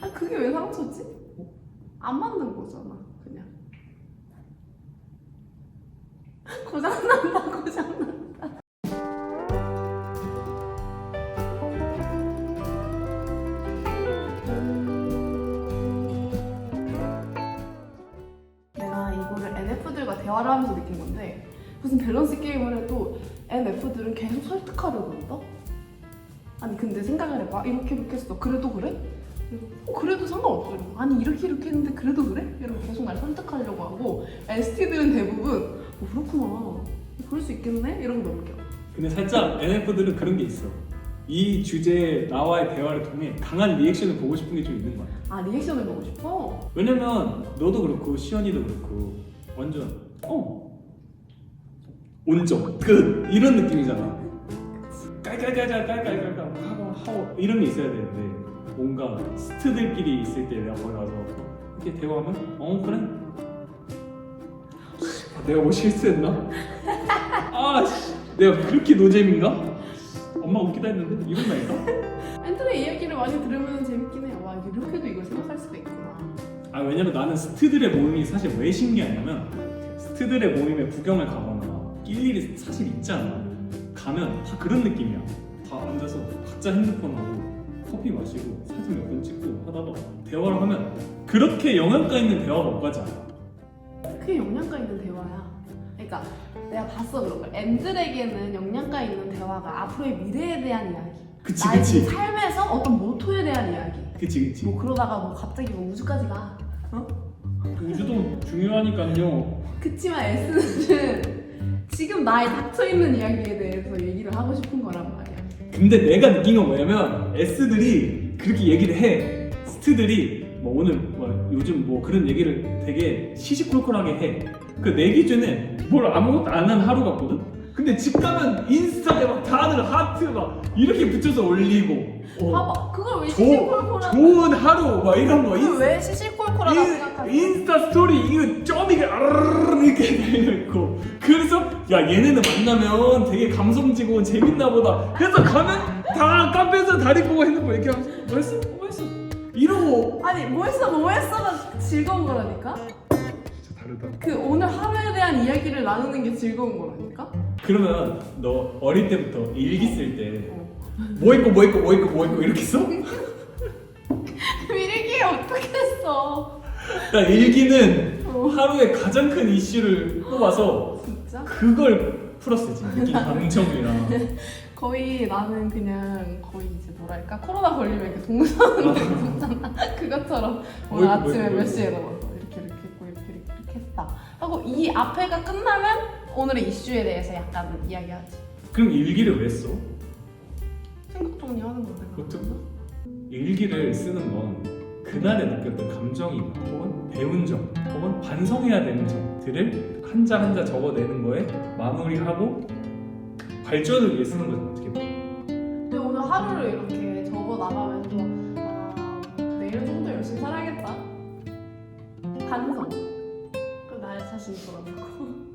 아 그게 왜 상처지? 안 만든 거잖아 그냥 고장난다 고장난다 내가 이거를 NF들과 대화를 하면서 느낀 건데 무슨 밸런스 게임을 해도 NF들은 계속 설득하려고 한다? 아니 근데 생각을 해봐 이렇게 이렇게 했어 그래도 그래? 어, 그래도 상관없어 이러고. 아니 이렇게 이렇게 했는데 그래도 그래? 이러고 계속 날 설득하려고 하고 ST들은 대부분 어, 그렇구나 그럴 수 있겠네? 이러고 넘겨 근데 살짝 NF들은 그런 게 있어. 이 주제에 나와의 대화를 통해 강한 리액션을 보고 싶은 게 좀 있는 거야. 아 리액션을 보고 싶어? 왜냐면 너도 그렇고 시연이도 그렇고 완전 어 온점 끝 이런 느낌이잖아. 깔깔깔깔 깔깔깔깔 하고 하고 이런 게 있어야 되는데 뭔가 스트들끼리 있을 때 내가 거기 가서 이렇게 대화하면 어 그래? 아, 내가 뭐 실수했나? 아씨 내가 그렇게 노잼인가? 엄마 웃기다 했는데? 이런다니까 앤들의 이야기를 많이 들으면 재밌긴 해요. 와 이렇게도 이걸 생각할 수도 있구나. 아 왜냐면 나는 스트들의 모임이 사실 왜 신기하냐면 스트들의 모임에 구경을 가거나 낄 일이 사실 있잖아. 가면 다 그런 느낌이야. 다 앉아서 각자 핸드폰하고 커피 마시고 사진 몇 번 찍고 하다가 대화를 하면 그렇게 영양가 있는 대화가 오가지 않아? 그게 영양가 있는 대화야. 그러니까 내가 봤어 그런 걸. 앤들에게는 영양가 있는 대화가 앞으로의 미래에 대한 이야기. 그치 나의 그치. 삶에서 어떤 모토에 대한 이야기. 그치 그치. 뭐 그러다가 뭐 갑자기 뭐 우주까지 가. 우주도 중요하니까요. 그치만 S는 지금 나에 닥쳐 있는 이야기에 대해서 얘기를 하고 싶은 거란 말이야 근데 내가 느낀 건 뭐냐면 S들이 그렇게 얘기를 해. 스트들이 뭐 오늘 뭐 요즘 뭐 그런 얘기를 되게 시시콜콜하게 해 그 내 기준에 뭘 아무것도 안 한 하루 같거든? 근데 집 가면 인스타에 막 다들 하트 막 이렇게 붙여서 올리고. 어, 봐봐 그걸 왜 조, 시시콜콜하다 좋은 하루 막 이런 거 그걸 인, 왜 시시콜콜하다고 인, 생각하지? 인스타 스토리 이거 점이게 아르르르 이렇게 되어있고 그래서 야 얘네는 만나면 되게 감성지고 재밌나 보다 그래서 가면 다 카페에서 다리 보고 핸드폰 이렇게 하면서 뭐 했어? 뭐 했어? 이러고 아니 뭐 했어 뭐 했어가 즐거운 거라니까? 진짜 다르다 그 오늘 하루에 대한 이야기를 나누는 게 즐거운 거라니까? 그러면 너 어릴 때부터 일기 쓸때 어. 뭐 했고 뭐 했고 뭐 했고 뭐 했고 이렇게 써? 미리기 어떻게 했어? 나 일기는 어. 하루에 가장 큰 이슈를 뽑아서 진짜? 그걸 풀었어지 느낀 감정이랑. 거의 나는 그냥 거의 이제 뭐랄까? 코로나 걸리면 이렇게 동영상 있잖아 그것처럼 오늘 뭐이고, 아침에 뭐이고, 몇. 시에 나와서 이렇게 이렇게 했고 이렇게 이렇게, 이렇게 했다. 하고 이 앞에가 끝나면 오늘의 이슈에 대해서 약간 이야기하지. 그럼 일기를 왜 써? 생각 정리하는 건데 어쩌- 일기를 쓰는 건 그날에 느꼈던 감정이나 혹은 배운 점 혹은 반성해야 되는 점들을 한자 한자 적어내는 거에 마무리하고 발전을 위해 쓰는 거죠 어떻게 보면. 근데 오늘 하루를 이렇게 적어 나가면서 아 내일은 좀 더 열심히 살아야겠다. 반성. 그 나의 자신이 돌아보고